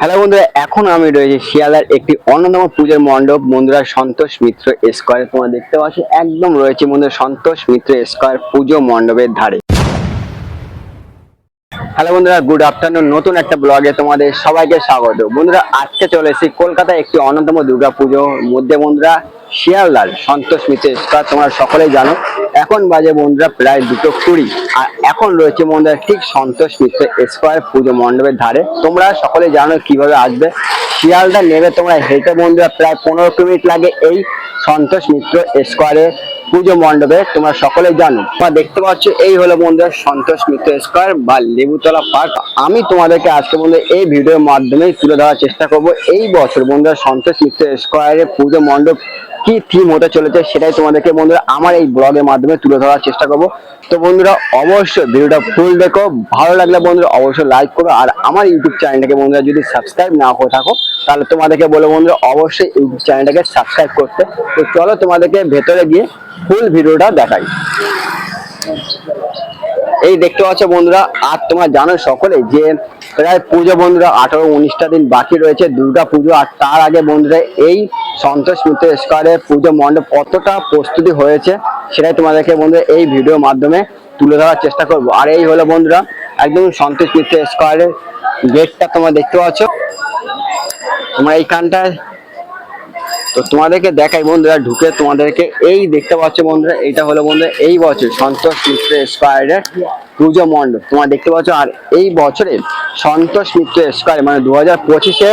Hello বন্ধুরা, এখন আমি রয়েছি শিয়ালার একটি অন্যতম পুজোর মণ্ডপ, বন্ধুরা সন্তোষ মিত্র স্কোয়ার। তোমরা দেখতে পাচ্ছ, একদম রয়েছে বন্ধুরা সন্তোষ মিত্র স্কোয়ার পুজো মণ্ডপের ধারে। হ্যালো বন্ধুরা গুড আফটারনুন নতুন একটা ব্লগে তোমাদের সবাইকে স্বাগত। বন্ধুরা, আজকে চলে এসেছি কলকাতায় একটি অন্যতম দুর্গা পুজোর মধ্যে বন্ধুরা, শিয়ালদার সন্তোষ মিত্র স্কোয়ার তোমরা সকলেই জানো, এখন বাজে বন্ধুরা প্রায় দুটো কুড়ি। আর এখন রয়েছে বন্ধুরা ঠিক সন্তোষ মিত্র স্কোয়ার পুজো মণ্ডপের ধারে। তোমরা সকলে জানো কীভাবে আসবে। শিয়ালদা নেবে তোমরা হেঁটে বন্ধুরা প্রায় পনেরো মিনিট লাগে এই সন্তোষ মিত্র স্কোয়ারে। পুজো মণ্ডপে তোমরা সকলে জানো। তোমরা দেখতে পাচ্ছ, এই হলো বন্ধুরা সন্তোষ মিত্র স্কোয়ার বা লেবুতলা পার্ক। আমি তোমাদেরকে আজকে বন্ধু এই ভিডিওর মাধ্যমে তুলে ধরার চেষ্টা করব। এই বছর বন্ধুরা সন্তোষ মিত্র স্কোয়ারে পুজো মণ্ডপ কি থিম হতে চলেছে সেটাই তোমাদেরকে বন্ধুরা আমার এই ব্লগের মাধ্যমে তুলে ধরার চেষ্টা করব। তো বন্ধুরা অবশ্যই ভিডিওটা ফুল দেখো। ভালো লাগলে বন্ধুরা অবশ্যই লাইক করো। আর আমার ইউটিউব চ্যানেলটাকে বন্ধুরা যদি সাবস্ক্রাইব না করে থাকো, তাহলে তোমাদেরকে বলে বন্ধুরা অবশ্যই ইউটিউব চ্যানেলটাকে সাবস্ক্রাইব করতে। তো চলো তোমাদেরকে ভেতরে গিয়ে ফুল ভিডিওটা দেখাই। এই দেখতে পাচ্ছ বন্ধুরা, আর তোমরা জানো সকলে যে প্রায় পুজো বন্ধুরা আঠারো উনিশটা দিন বাকি রয়েছে, দুর্গা পুজো, আর তার আগে বন্ধুরা এই সন্তোষ মিত্র স্কোয়ারে পুজো মণ্ডপ কতটা প্রস্তুতি হয়েছে সেটাই তোমাদেরকে বন্ধুরা এই ভিডিওর মাধ্যমে তুলে ধরার চেষ্টা করব। আর এই হলো বন্ধুরা, একদম সন্তোষ মিত্র স্কোয়ারের গেটটা তোমরা দেখতে পাচ্ছ। তোমরা এইখানটায় তো তোমাদেরকে দেখাই বন্ধুরা, ঢুকে তোমাদেরকে এই দেখতে পাচ্ছ বন্ধুরা এটা হলো বন্ধুরা এই বছর সন্তোষ মিত্র স্কোয়ারের পুজো মণ্ডপ। তোমরা দেখতে পাচ্ছ, আর এই বছরে সন্তোষ মিত্র স্কোয়ার মানে দু হাজার পঁচিশে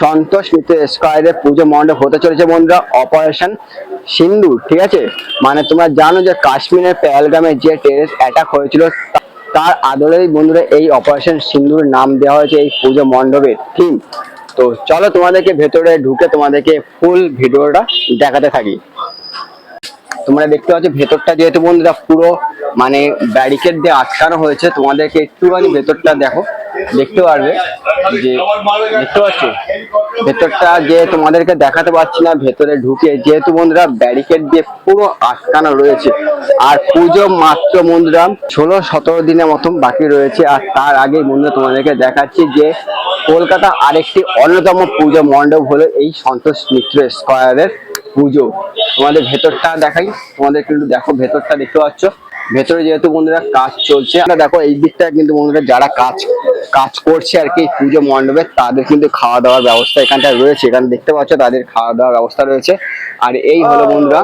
সন্তোষ মিত্র স্কোয়ারের পুজো মণ্ডপ হতে চলেছে বন্ধুরা, অপারেশন সিন্দুর, ঠিক আছে? মানে তোমরা জানো যে কাশ্মীরের পেহেলগামে যে টেরেস অ্যাটাক হয়েছিল তার আদলেই বন্ধুরা এই অপারেশন সিন্দুর নাম দেওয়া হয়েছে এই পুজো মণ্ডপের থিম তো চলো তোমাদেরকে ভেতরে ঢুকে তোমাদেরকে ফুল ভিডিওটা দেখাতে থাকি। তোমরা দেখতে পাচ্ছ ভেতরটা যেহেতু বন্ধুরা পুরো মানে ব্যারিকেড দিয়ে আটকানো হয়েছে, তোমাদেরকে একটুখানি ভেতরটা দেখো। দেখতে পারবে যে, দেখতে পাচ্ছ? ভেতরটা যে তোমাদেরকে দেখাতে পারছি না, ভেতরে ঢুকে যেহেতু বন্ধুরা ব্যারিকেড দিয়ে পুরো আটকানো রয়েছে। আর পুজো মাত্র বন্ধুরা ষোলো সতেরো দিনের মতন বাকি রয়েছে। আর তার আগে বন্ধুরা তোমাদেরকে দেখাচ্ছি যে কলকাতা আরেকটি অন্যতম পুজো মণ্ডপ হলো এই সন্তোষ মিত্র স্কোয়ারের পুজো। তোমাদের ভেতরটা দেখাই। তোমাদের কিন্তু দেখো, ভেতরটা দেখতে পাচ্ছ। ভেতরে যেহেতু বন্ধুরা কাজ চলছে, আমরা দেখো এই দিকটা কিন্তু বন্ধুরা যারা কাজ কাজ করছে আর কি পুজো মণ্ডপে, তাদের কিন্তু খাওয়া দাওয়ার ব্যবস্থা এখানটায় রয়েছে। এখানে দেখতে পাচ্ছ, তাদের খাওয়া দাওয়ার ব্যবস্থা রয়েছে। আর এই হলো বন্ধুরা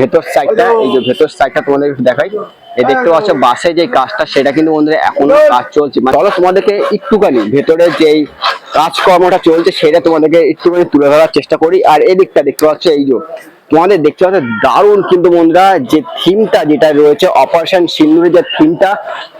ভেতর সাইডটা এই যে ভেতর সাইডটা তোমাদের দেখাই। দেখতে পাচ্ছ বাসে যে কাজটা সেটা কিন্তু বন্ধুরা এখনও কাজ চলছে। মানে চলো তোমাদেরকে একটুখানি ভেতরে যেই কাজকর্মটা চলছে সেটা তোমাদেরকে একটুখানি তুলে ধরার চেষ্টা করি। আর এই দিকটা দেখতে পাচ্ছ এই যে তোমাদের দেখতে পাচ্ছ দারুণ কিন্তু বন্ধুরা যে থিমটা যেটা রয়েছে অপারেশন সিন্দুরের যে থিমটা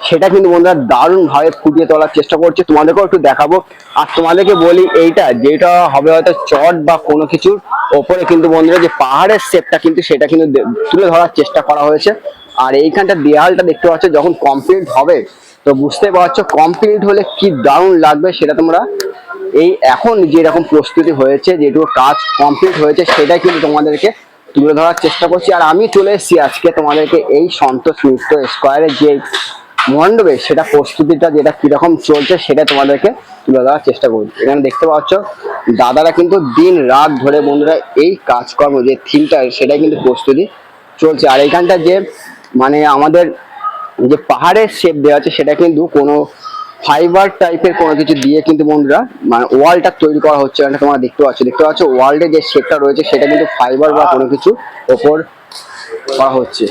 সেটা কিন্তু বন্ধুরা দারুণ ভাবে ফুটিয়ে তোলার চেষ্টা করছে। তোমাদেরকেও একটু দেখাবো। আর তোমাদেরকে বলি এইটা যেটা হবে হয়তো চট বা কোনো কিছুর ওপরে কিন্তু বন্ধুরা যে পাহাড়ের শেপটা কিন্তু সেটা কিন্তু তুলে ধরার চেষ্টা করা হয়েছে। আর এইখানটা দেয়ালটা দেখতে পাচ্ছ যখন কমপ্লিট হবে, তো বুঝতে পারছ কমপ্লিট হলে কি দারুণ লাগবে সেটা তোমরা এই এখন যেরকম প্রস্তুতি হয়েছে, যেটুকু কাজ কমপ্লিট হয়েছে, সেটাই কিন্তু তোমাদেরকে তুলে ধরার চেষ্টা করছি। আর আমি চলে এসেছি আজকে তোমাদেরকে এই সন্তোষ মিত্র স্কোয়ারের যে মণ্ডপে, সেটা প্রস্তুতিটা যেটা কীরকম চলছে সেটা তোমাদেরকে তুলে ধরার চেষ্টা করছি এখানে দেখতে পাচ্ছ, দাদারা কিন্তু দিন রাত ধরে বন্ধুরা এই কাজকর্ম, যে থিমটা সেটাই কিন্তু প্রস্তুতি চলছে। আর এইখানটা যে মানে আমাদের যে পাহাড়ের শেপ দেওয়া আছে সেটা কিন্তু কোনো ফাইবার টাইপের কোনো কিছু দিয়ে কিন্তু বন্ধুরা মানে ওয়ালটা তৈরি করা হচ্ছে এটা তোমরা দেখতে পাচ্ছ দেখতে পাচ্ছ ওয়ার্ল্ডে যে শেপটা রয়েছে সেটা কিন্তু ফাইবার বা কোনো কিছু ওপর করা হচ্ছে।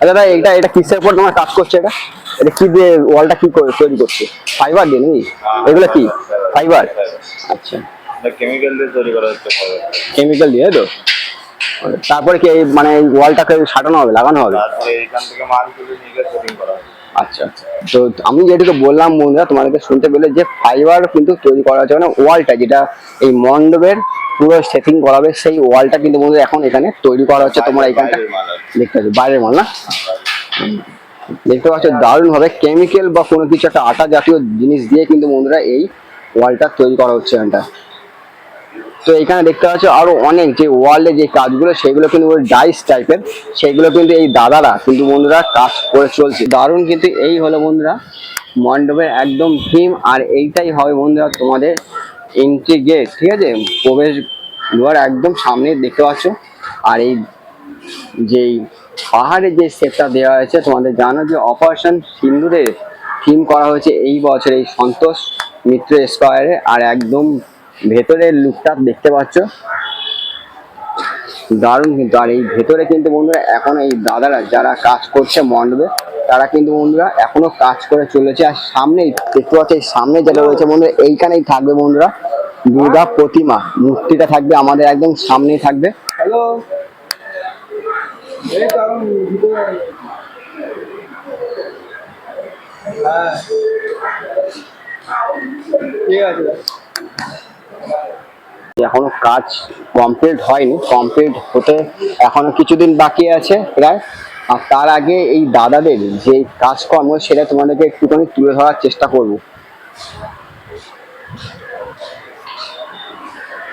আচ্ছা দাদা এটা এটা কিসের উপর তোমার কাজ করছে এটা? এটা কি দিয়ে ওয়ালটা কি করে তৈরি করছে? ফাইবার দিয়ে নাকি? এগুলো কি? ফাইবার আচ্ছা। কেমিক্যাল দিয়ে তৈরি করা হচ্ছে কেমিক্যাল দিয়ে তো? তারপরে কি মানে এই ওয়ালটাকে সাটানো হবে লাগানো হবে? তারপরে এখান থেকে মাল তুলে নিয়ে গিয়ে সেটিং করা আচ্ছা আচ্ছা। তো আমি যেটুকু বললাম বন্ধুরা তোমাদেরকে শুনতে পেলে যে ফাইবার কিন্তু তৈরি করা হচ্ছে মানে ওয়ালটা যেটা এই মণ্ডপের পুরো সেটিং করাবে সেই ওয়ালটা কিন্তু বন্ধুরা এখন এখানে তৈরি করা হচ্ছে তোমরা এখানটা। দেখতে পাচ্ছ বাইরের মাল না? দেখতে পাচ্ছ দারুণ ভাবে কেমিক্যাল বা কোনো কিছু একটা আটা জাতীয় জিনিস দিয়ে কিন্তু বন্ধুরা এই ওয়ালটা তৈরি করা হচ্ছে এখানটা। তো এখানে দেখতে পাচ্ছ আরও অনেক যে ওয়ার্ল্ডে যে কাজগুলো, সেগুলো কিন্তু ডাইস টাইপের সেগুলো কিন্তু এই দাদারা, কিন্তু বন্ধুরা কাজ করে চলছে। দারুণ কিন্তু এই হলো বন্ধুরা, মণ্ডপের একদম থিম আর এইটাই হবে বন্ধুরা তোমাদের এন্ট্রি গেট ঠিক আছে? প্রবেশ দুয়ার একদম সামনে দেখতে পাচ্ছ। আর এই যেই পাহাড়ে যে সেটটা দেওয়া হয়েছে, তোমাদের জানো যে অপারেশন সিন্দুরের থিম করা হয়েছে এই বছর এই সন্তোষ মিত্র স্কোয়ারে আর একদম ভেতরের লুকটা দেখতে পাচ্ছ। দারুণ কিন্তু, আর এই ভেতরে কিন্তু বন্ধুরা এখন এই দাদারা যারা কাজ করছে মণ্ডপে, তারা কিন্তু বন্ধুরা এখনও কাজ করে চলেছে। আর সামনেই, দেখতে পাচ্ছ সামনে যেটা রয়েছে বন্ধুরা, এইখানেই থাকবে বন্ধুরা দুর্গা প্রতিমা। মূর্তিটা থাকবে, আমাদের একদম সামনেই থাকবে। ভিতরে হ্যাঁ। ঠিক আছে। এখনও কাজ কমপ্লিট হয়নি কমপ্লিট হতে এখনও কিছুদিন বাকি আছে প্রায়। আর তার আগে এই দাদাদের যে কাজকর্ম, সেটা তোমাদেরকে একটুখানি তুলে ধরার চেষ্টা করব।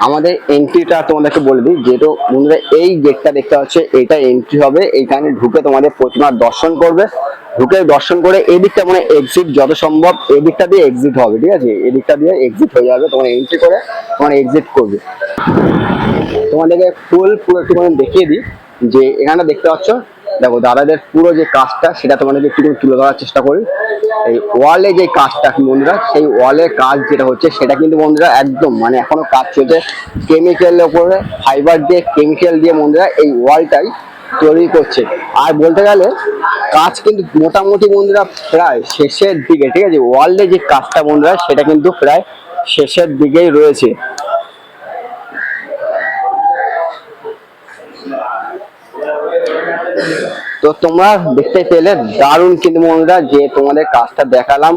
আমাদের এন্ট্রিটা তোমাদেরকে বলে দিই, যেহেতু বন্ধুরা এই গেটটা দেখতে পাচ্ছে, এটা এন্ট্রি হবে। এইখানে ঢুকে তোমাদের প্রতিমার দর্শন করবে। ঢুকে দর্শন করে এদিকটা মানে এক্সিট যত সম্ভব, এদিকটা দিয়ে এক্সিট হবে, ঠিক আছে? এদিকটা দিয়ে এক্সিট হয়ে যাবে তোমার এন্ট্রি করে তোমার এক্সিট করবে। তোমাদেরকে ফুল পুরো একটুখানি দেখিয়ে দিই যে এখানে দেখতে পাচ্ছ, দেখো দাদাদের পুরো যে কাজটা, সেটা তোমাদেরকে একটু তুলে ধরার চেষ্টা করি। এই ওয়ালে যে কাজটা, বন্ধুরা, সেই ওয়ালের কাজ যেটা হচ্ছে, সেটা কিন্তু বন্ধুরা একদম মানে এখনও কাজ চলছে। কেমিক্যালের উপরে ফাইবার দিয়ে কেমিক্যাল দিয়ে বন্ধুরা এই ওয়ালটাই তৈরি করছে। আর বলতে গেলে, কাজ কিন্তু মোটামুটি বন্ধুরা প্রায় শেষের দিকে, ঠিক আছে? ওয়ালে যে কাজটা বন্ধুরা, সেটা কিন্তু প্রায় শেষের দিকেই রয়েছে। তো তোমরা দেখতে পেলে দারুণ কিন্তু বন্ধুরা যে তোমাদের কাজটা দেখালাম,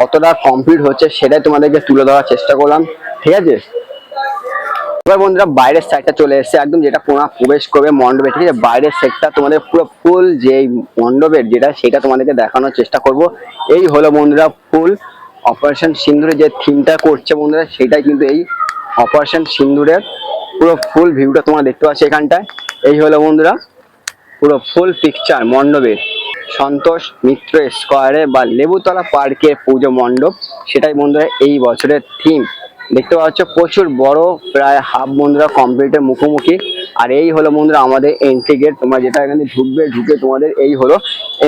কতটা কমপ্লিট হচ্ছে, সেটাই তোমাদেরকে তুলে ধরার চেষ্টা করলাম, ঠিক আছে? এবার বন্ধুরা বাইরের সাইডটা চলে এসেছে। একদম যেটা পুরো প্রবেশ করবে মণ্ডপে, ঠিক আছে? বাইরের সাইডটা তোমাদের পুরো ফুল যে মণ্ডপের যেটা, সেটা তোমাদেরকে দেখানোর চেষ্টা করব। এই হলো বন্ধুরা ফুল অপারেশন সিন্দুরে যে থিমটা করছে বন্ধুরা, সেটাই কিন্তু এই অপারেশন সিন্দুরের পুরো ফুল ভিউটা তোমরা দেখতে পাচ্ছ এখানটায়। এই হলো বন্ধুরা পুরো ফুল পিকচার মণ্ডপের সন্তোষ মিত্র স্কোয়ারে বা লেবুতলা পার্কের পুজো মণ্ডপ, সেটাই বন্ধুরা এই বছরের থিম দেখতে পাচ্ছ প্রচুর বড় প্রায় হাফ বন্ধুরা কমপ্লিটের মুখোমুখি। আর এই হলো বন্ধুরা আমাদের এন্ট্রি গেট তোমরা যেটা এখানে ঢুকবে, ঢুকে তোমাদের এই হলো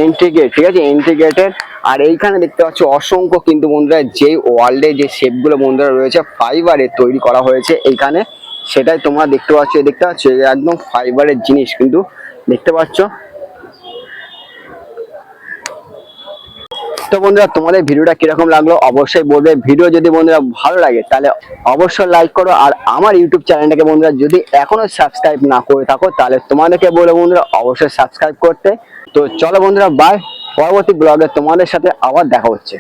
এন্ট্রি গেট ঠিক আছে? এন্ট্রি গেটের আর এইখানে দেখতে পাচ্ছ অসংখ্য কিন্তু বন্ধুরা যে ওয়ার্ল্ডে যে শেপগুলো বন্ধুরা রয়েছে ফাইবারে তৈরি করা হয়েছে এইখানে। সেটাই তোমরা দেখতে পাচ্ছ দেখতে পাচ্ছ একদম ফাইবারের জিনিস কিন্তু দেখতে পাচ্ছ। তো বন্ধুরা, তোমাদের ভিডিওটা কীরকম লাগল অবশ্যই বলবে। ভিডিও যদি বন্ধুরা ভালো লাগে, তাহলে অবশ্যই লাইক করো। আর আমার ইউটিউব চ্যানেলটাকে বন্ধুরা, যদি এখনও সাবস্ক্রাইব না করে থাকো, তাহলে তোমাদেরকে বলে বন্ধুরা, অবশ্যই সাবস্ক্রাইব করতে। তো চলো বন্ধুরা বাই পরবর্তী ব্লগে তোমাদের সাথে আবার দেখা হচ্ছে।